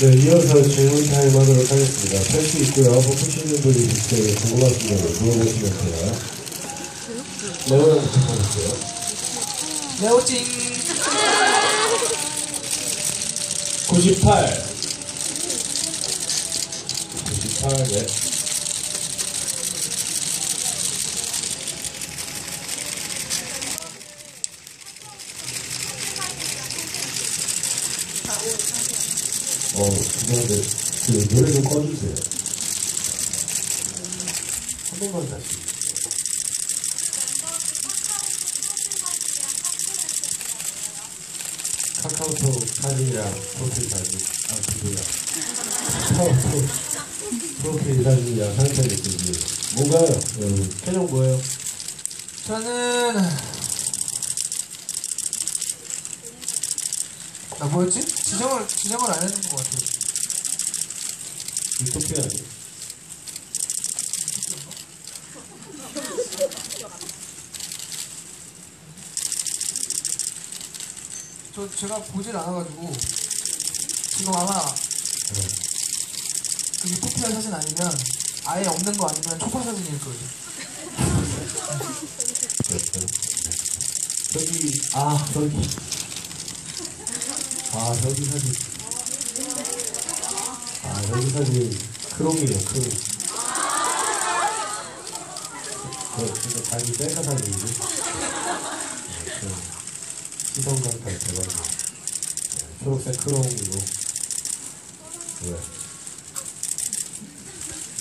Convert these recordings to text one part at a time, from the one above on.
네, 이어서 질문 타임 하도록 하겠습니다. 펼수 있고요. 뽑히시는 분이 있어요. 궁금하신 점을 물어보시면 돼요. 레오나부터 보겠어요. 레오찡 98. 98, 네. 어, 죄송한데, 그 노래 좀 꺼주세요. 한 번만 다시. 카카오톡 사진이랑 프로필 사진, 아, 그거야. 카카오톡 프로필 사진이랑 상태 메시지. 뭔가요? 여러분, 표정 뭐예요? 저는 나 뭐였지? 지정을 지정을 안 해준 것 같아요 유토피아 아니에요? 저 제가 보질 않아가지고 지금 아마 그 유토피아 사진 아니면 아예 없는 거 아니면 초파 사진일 거예요 그렇죠. 저기, 아, 저기. 아, 저기 사진. 아, 저기 사진. 크롬이에요, 크롬. 저, 진짜 자기 셀카 사진이지? 네, 시선 강탈 대박이에요. 네, 초록색 크롬이고. 왜?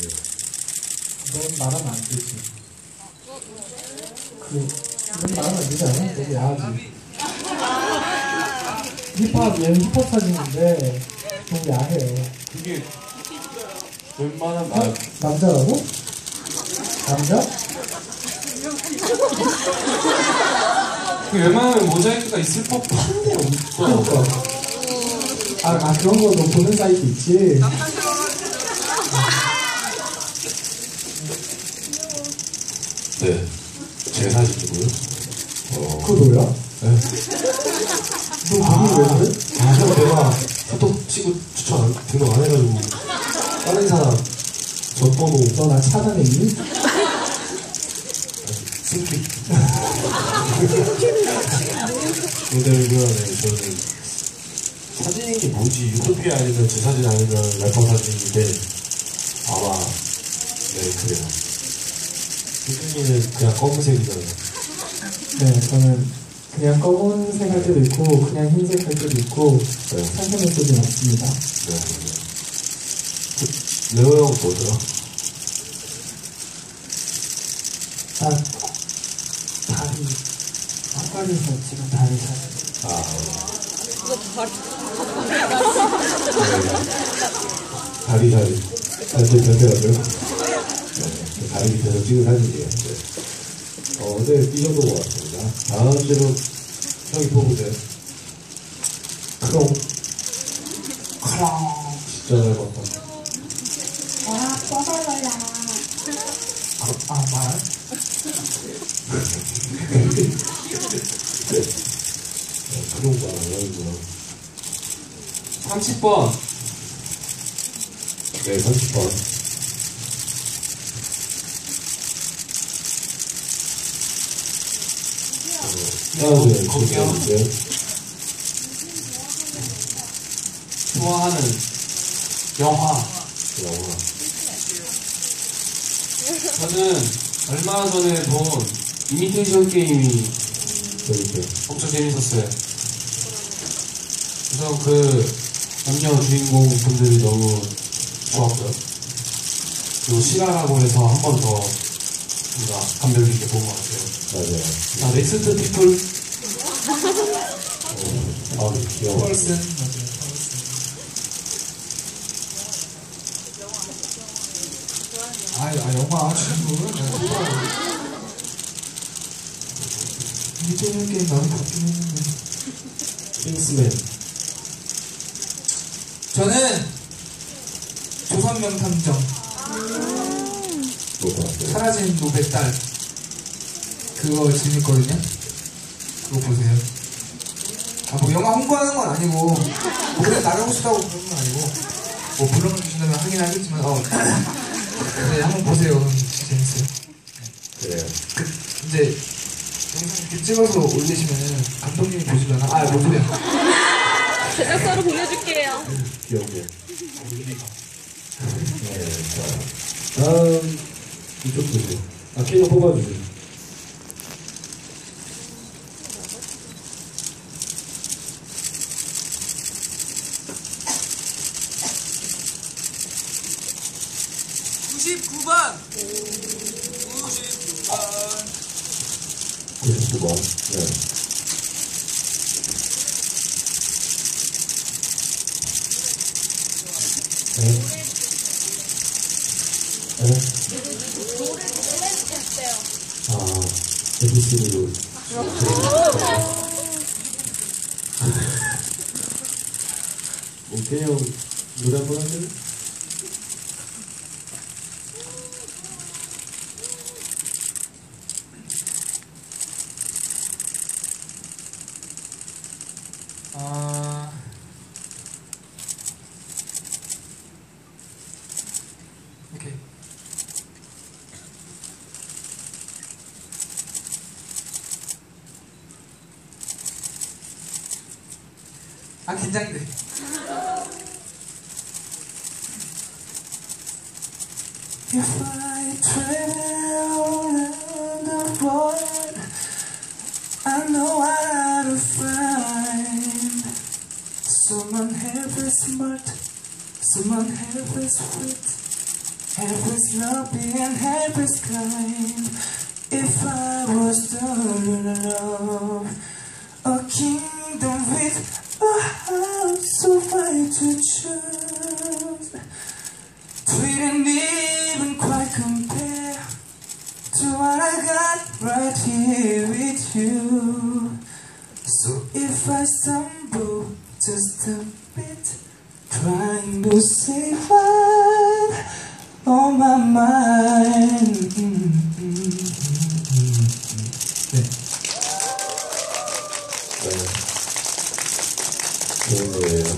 왜? 넌 말하면 안 되지. 그, 넌 말하면 안 되지 않아? 너무 야하지. 힙합, 얘는 힙합 사진인데, 너무 야해. 그게 웬만한 어? 말, 남자라고? 남자? 그 웬만하면 모자이크가 있을 법한데 없어. 그러니까. 아, 아, 그런 거 너 보는 사이트 있지? 네. 제 사진이고요. 어, 그거 너야? 네. 너 거기 왜 그래? 아, 형 내가 카톡 치고 추천 안, 등록 안 해가지고 다른 사람 젖번호 너나 차단했니? 승기 모델고요 네, 저는 사진인 게 뭐지 유토피아 아니면 제 사진 아니면 래퍼 사진인데 아마 네 그래요 승기는 그냥 검은색이잖아요 네, 저는 그냥 검은색 할 때도 있고, 그냥 흰색 할 때도 있고, 네. 상세 메시지 많습니다. 네. 그, 레오 형 뭐더 라? 아, 다리, 헛갈려서 지금 다리 사진. 아 네. 다리 다리 전체가죠 네. 다리 밑에서 찍은 사진이에요 네. 어, 네, 이 정도 것 같습니다 다음 질문 형이 뽑으세요 그럼, 진짜 잘봤다 아, 써달라. 아, 아 말? 네, 그런 거 아니구나 30번. 네 30번 어, 네, 거기요. 네. 좋아하는 영화. 영화 저는 얼마 전에 본 이미테이션 게임이 엄청 재밌었어요. 그래서 그 남녀 주인공 분들이 너무 좋았고요. 그리고 시가라고 해서 한 번 더 뭔가 감명 깊게 본 것 같아요. 맞아요 아, 넥스트 피플 아 귀여워 펄슨 맞 아요 펄슨 아, 아 영화 좋아해요. 이제는 게임 나도 봤긴 했는데. 킹스맨. 저는 조선명 탐정. 같아요? 사라진 노베 딸 그거 재밌거든요. 그거 보세요. 아, 뭐 영화 홍보하는 건 아니고, 뭐 그래 나가고 싶다고 그런 건 아니고, 뭐 불러만 주신다면 하긴 하겠지만, 어. 네, 한번 보세요. 재밌어요. 그래요. 이제 영상 이렇게 찍어서 올리시면은 감독님이 보시려나? 아, 뭔 소리야. 제작사로 보내줄게요. 귀엽게. 네, 자, 다음 이쪽 보세요. 아, 캐논 뽑아주세요. 구십구 번 네. 네. 네. 아, ABC로. 뭐, 그냥 노래 한번 하세요? 아, 긴장돼. If I travel around the world, I know how to find someone half as smart, someone half as sweet, half as loving and half as kind. Mind. Mm, mm, mm, mm. 네. 네. 좋은 노래예요.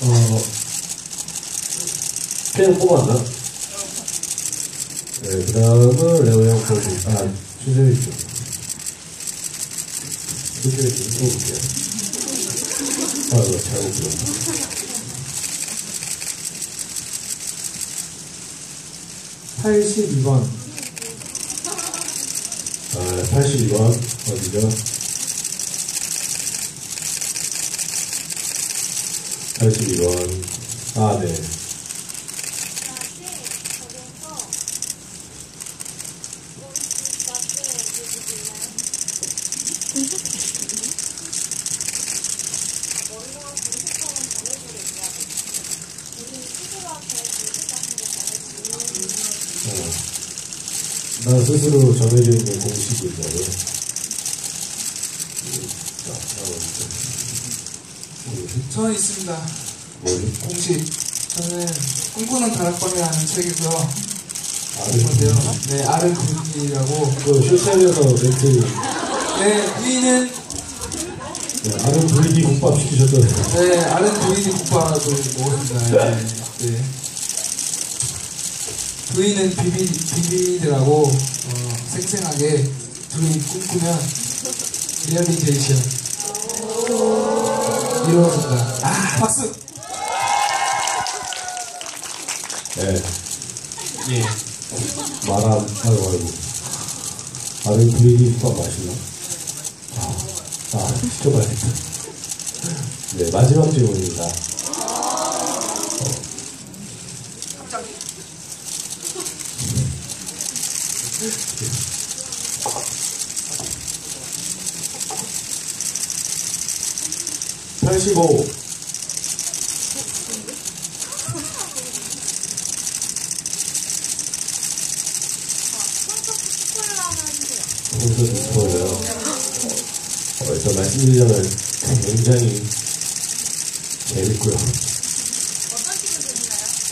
어, 그냥 뽑았나? 네, 그 다음은 레오 형 거기, 아. 추세이 좀 뽑을게요. 아, 이거 잘못 불렀다. 82번. 아, 82번, 어디죠? 82번. 아, 네. 어. 나 스스로 정해져 있는 공식이 있다고요? 자, 다음. 공식? 저는 있습니다. 뭐지? 공식. 저는 꿈꾸는 다락방이라는 책에서 아르 건데요. 네, 아른 분위기라고. 그 쇼챔에서 멘트 네, 위는 네, 아는 분위기 국밥 시키셨잖아요. 네, 아른 부인이 국밥을 먹었습니다. 네. 네. 부인은 비비, 비비들하고 어, 생생하게 둘이 꿈꾸면 리얼리테이션 이루어진다. 아, 박수! 네, 예. 말아, 아이고, 아이고. 아는 분위기 국밥 맛있나? 아, 아, 시켜봐야겠다. 네, 마지막 질문입니다. 팔십오. 콘서트 스포예요. 어, 일단 말씀드리자면 굉장히 재밌고요.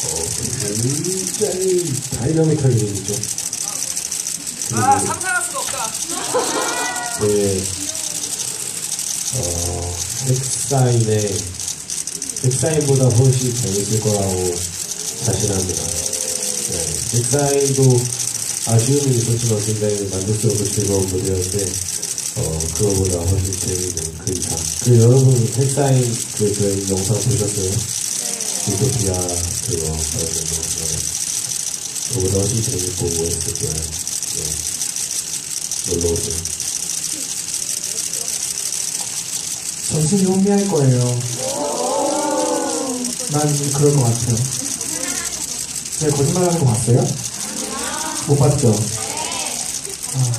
어, 굉장히 다이나믹하게 재밌죠. 아, 그리고 상상할 수가 없다. 네, 어, 넥사인의 넥사인보다 훨씬 재밌을 거라고 자신합니다. 네, 넥사인도 아쉬움이 있었지만 굉장히 만족스럽고 즐거운 무대였는데 어, 그거보다 훨씬 재밌는 그 이상. 그 여러분 넥사인 그 저희 영상 보셨어요? 유토피아 그거 그러는 거. 네. 그거보다 훨씬 재밌고 멋있을 거예요. 네. 놀러 오세요. 정신이 혼미할 거예요. 난 그럴 것 같아요. 제가 거짓말 하는 거 봤어요? 못 봤죠? 아.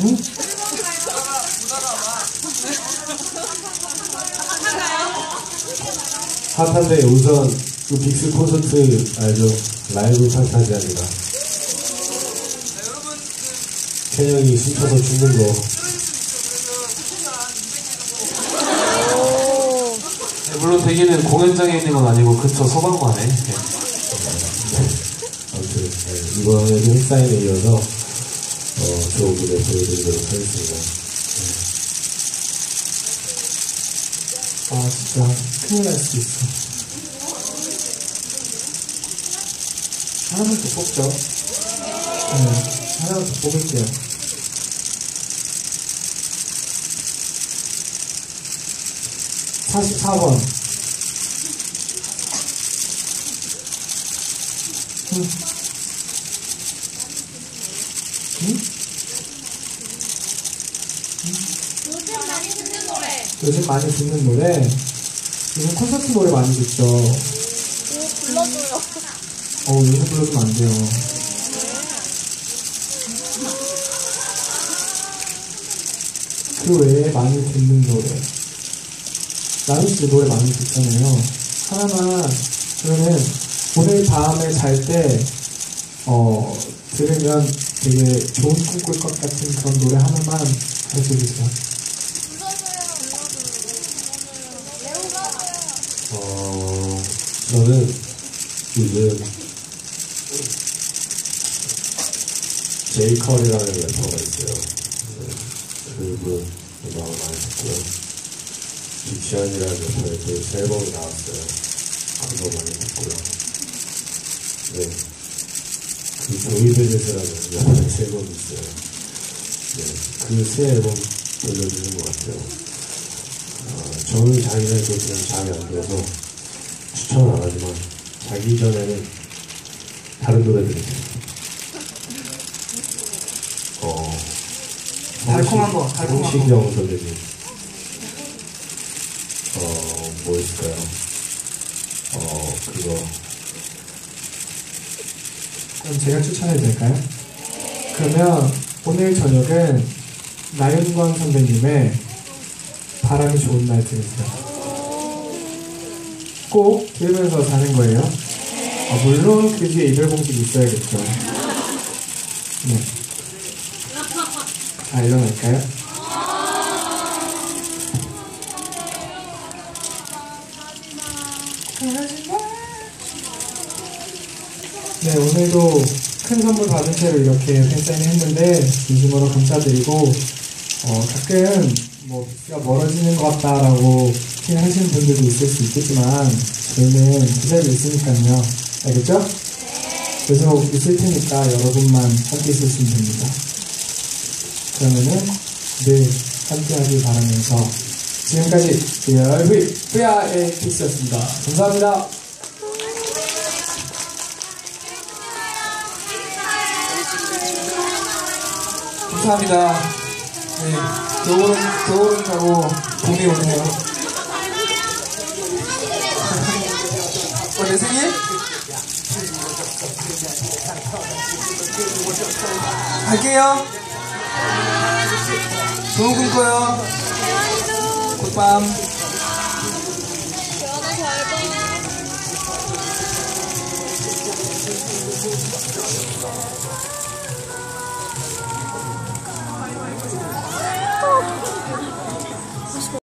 응? 핫한데 우선 그 빅스 콘서트 알죠? 라이브 판타지아입니다. Ken형이 숨쳐서 죽는 거. 네, 물론 대기는 공연장에 있는 건 아니고 그쵸 소방관에 네. 아무튼 네, 이번에도 핵사인에 이어서 어, 좋은 무대 보여드리도록 하겠습니다. 아, 진짜 큰일 날 수도 있어. 하나만 더 뽑죠. 네, 하나만 더 뽑을게요. (44번) 응? 응? 요즘 많이 듣는 노래. 요즘 많이 듣는 노래 요즘 콘서트 노래 많이 듣죠 이거 불러줘요. 어 요즘 불러주면 안 돼요 그 외에 많이 듣는 노래 나는 씨 노래 많이 듣잖아요 하나만 그러면 오늘 밤에 잘 때 어, 들으면 되게 좋은 꿈 꿀 것 같은 그런 노래 하나만 가르쳐 주세요 어, 저는 요즘 제이컬이라는 래퍼가 있어요. 네, 그분 음악을 많이 듣고요. 빅션이라는 래퍼의 또새 앨범이 나왔어요. 그거 많이 듣고요. 네. 그 조이베제스라는 래퍼의 새 앨범이 있어요. 네. 그새 앨범 돌려주는 것 같아요. 어, 저는 자기네도 그냥 잠이 안 들어서 추천을 안 하지만 자기 전에는 다른 노래 들으세요. 어, 달콤한 거, 달콤한 거. 홍시경 선배님. 어, 뭐 있을까요? 어, 그거. 그럼 제가 추천해도 될까요? 그러면 오늘 저녁은 나윤권 선배님의 바람이 좋은 날 들으세요. 꼭 들으면서 자는 거예요. 아, 물론 그 뒤에 이별 공식이 있어야겠죠. 네. 자, 일어날까요? 네, 오늘도 큰 선물 받은 채로 이렇게 팬사인을 했는데 진심으로 감사드리고 어, 가끔 뭐 빅스가 멀어지는 것 같다라고 생각하시는 분들도 있을 수 있겠지만 저희는 그 자리에 있으니까요. 알겠죠? 계속 있을 테니까 여러분만 함께 있으시면 됩니다. 그러면은 늘 함께 하길 바라면서 지금까지 VRV, VR의 픽스였습니다. 감사합니다. 감사합니다. 네, 겨울은, 겨울은 가고 봄이 오네요. 어, 내 생일? 갈게요. 좋은 꿈 꿔요. Pam.